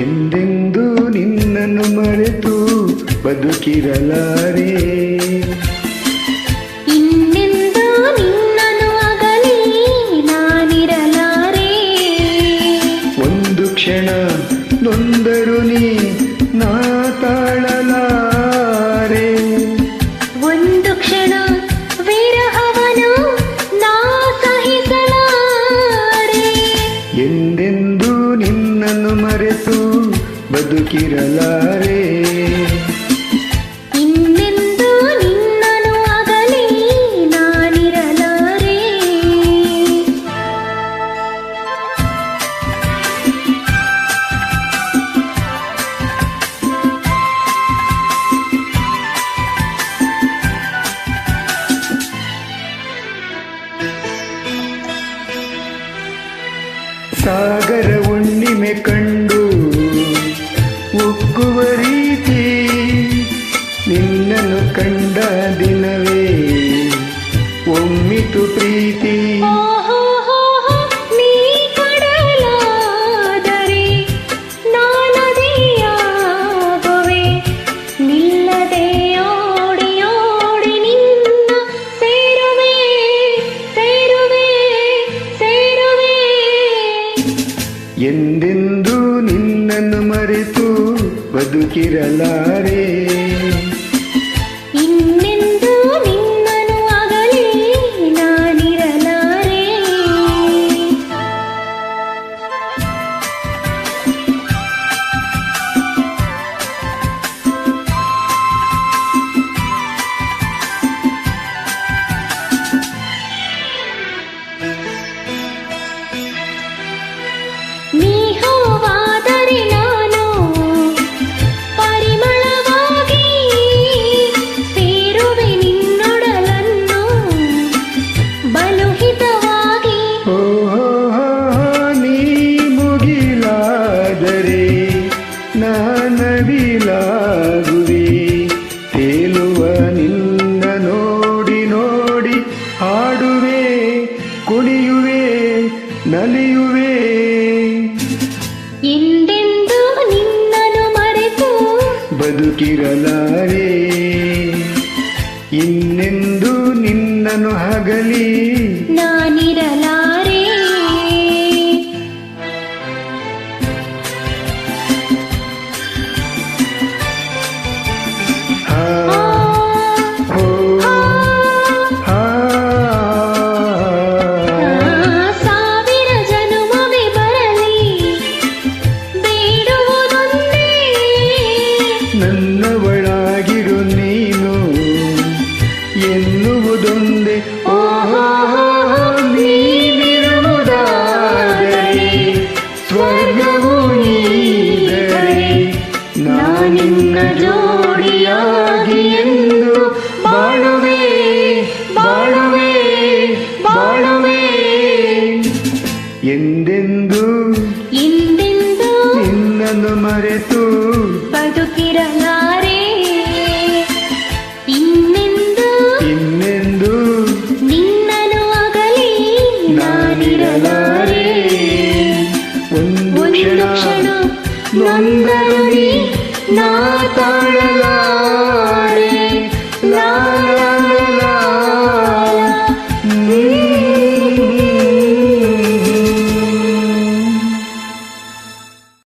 ಎಂದೆಂದು ನಿನ್ನನ್ನು ಮರೆತು ಬದುಕಿರಲಾರೆ? ಇನ್ನೆಂದು ನಿನ್ನನು ಅಗಲಿ ನಾನಿರಲಾರೆ? ಒಂದು ಕ್ಷಣ ನೊಂದರು ಮರೆತು ಬದುಕಿರಲಾರೆ. ಇನ್ನೆಂದು ನಿನ್ನನು ಅಗಲಿ ನಾನಿರಲಾರೆ. ಸಾಗರ ಹುಣ್ಣಿಮೆ ಕಂಡು ಉಕ್ಕುವ ರೀತಿ ನಿನ್ನನ್ನು ಕಂಡ ದಿನವೇ ಎಂದೆಂದು ನಿನ್ನನ್ನು ಮರೆತು ಬದುಕಿರಲಾರೆ. ಬದುಕಿರಲಾರೆ ಇನ್ನೆಂದು ನಿನ್ನನು ಹಗಲಿ. ನಾನಿರಲಾರೆ ನನ್ನವಳಾಗಿರು ನೀನು. ಎನ್ನುವುದೊಂದೇ, ಓಹೋ, ನೀನಿರುವುದಾದರೆ, ಸ್ವರ್ಗವು ನೀದರೆ ನಾನಿನ್ನ ಜೋಡಿಯಾಗಿ ಎಂದು ಬಾಳುವೆ ಬಾಳುವೆ ಬಾಳುವೆ ಎಂದೆಂದು? ಎಂದೆಂದು ನಿನ್ನನ್ನು ಮರೆತು ಬದುಕಿರಲಾರೆ. ಇನ್ನೆಂದು? ಇನ್ನೆಂದು? ನಿನ್ನನು ಅಗಲಿ ನಾನಿರಲಾರೆ. ಒಂದು ಕ್ಷಣ ಕ್ಷಣ ನಾ ತಾಳಲಾರೆ.